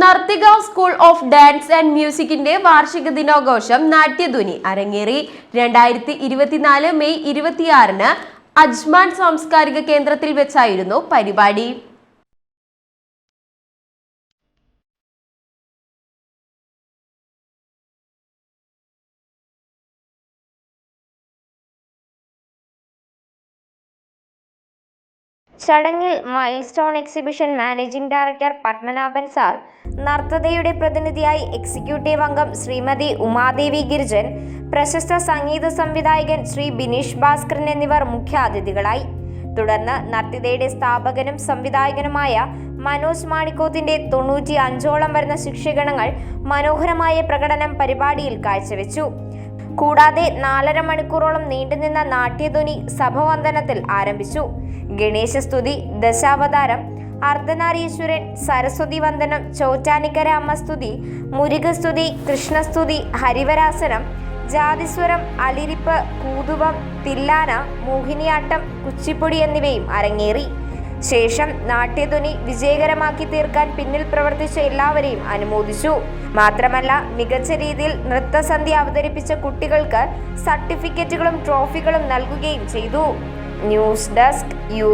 Narthikav school of dance and മ്യൂസിക്കിന്റെ വാർഷിക ദിനാഘോഷം നാട്യധ്വനി അരങ്ങേറി. രണ്ടായിരത്തി ഇരുപത്തിനാല് മെയ് ഇരുപത്തിയാറിന് അജ്മാൻ സാംസ്കാരിക കേന്ദ്രത്തിൽ വെച്ചായിരുന്നു പരിപാടി. ചടങ്ങിൽ milestone exhibition managing director Padmanabhan sir നർത്തതയുടെ പ്രതിനിധിയായി എക്സിക്യൂട്ടീവ് അംഗം ശ്രീമതി ഉമാദേവി ഗിരിജൻ പ്രശസ്ത സംഗീത സംവിധായകൻ ശ്രീ ബിനീഷ് ഭാസ്കരൻ എന്നിവർ മുഖ്യാതിഥികളായി. തുടർന്ന് നർത്തിതയുടെ സ്ഥാപകനും സംവിധായകനുമായ മനോജ് മാണിക്കോത്തിന്റെ തൊണ്ണൂറ്റി അഞ്ചോളം വരുന്ന ശിക്ഷഗണങ്ങൾ മനോഹരമായ പ്രകടനം പരിപാടിയിൽ കാഴ്ചവെച്ചു. കൂടാതെ നാലര മണിക്കൂറോളം നീണ്ടുനിന്ന നാട്യധ്വനി സഭവന്ദനത്തിൽ ആരംഭിച്ചു. ഗണേശസ്തുതി ദശാവതാരം അർദ്ധനാരീശ്വരൻ സരസ്വതി വന്ദനം ചോറ്റാനിക്കരാമസ്തുതി മുരുകസ്തുതി കൃഷ്ണസ്തുതി ഹരിവരാസനം ജാതിസ്വരം അലിരിപ്പ് കൂതുവം തില്ലാന മോഹിനിയാട്ടം കുച്ചിപ്പൊടി എന്നിവയും അരങ്ങേറി. ശേഷം നാട്യധ്വനി വിജയകരമാക്കി തീർക്കാൻ പിന്നിൽ പ്രവർത്തിച്ച എല്ലാവരെയും അനുമോദിച്ചു. മാത്രമല്ല മികച്ച രീതിയിൽ നൃത്തസന്ധ്യ അവതരിപ്പിച്ച കുട്ടികൾക്ക് സർട്ടിഫിക്കറ്റുകളും ട്രോഫികളും നൽകുകയും ചെയ്തു. News desk U